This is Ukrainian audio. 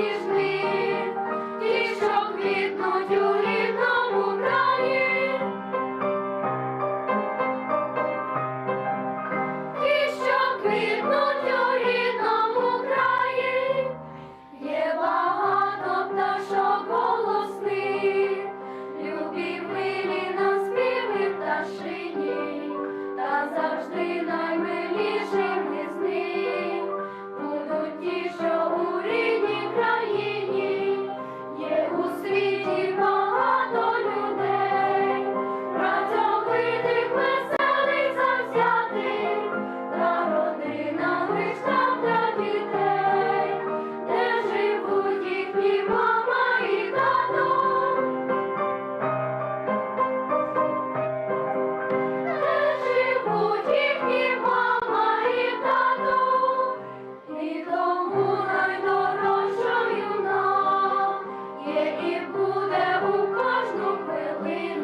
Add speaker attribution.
Speaker 1: is буде у кожну хвилину.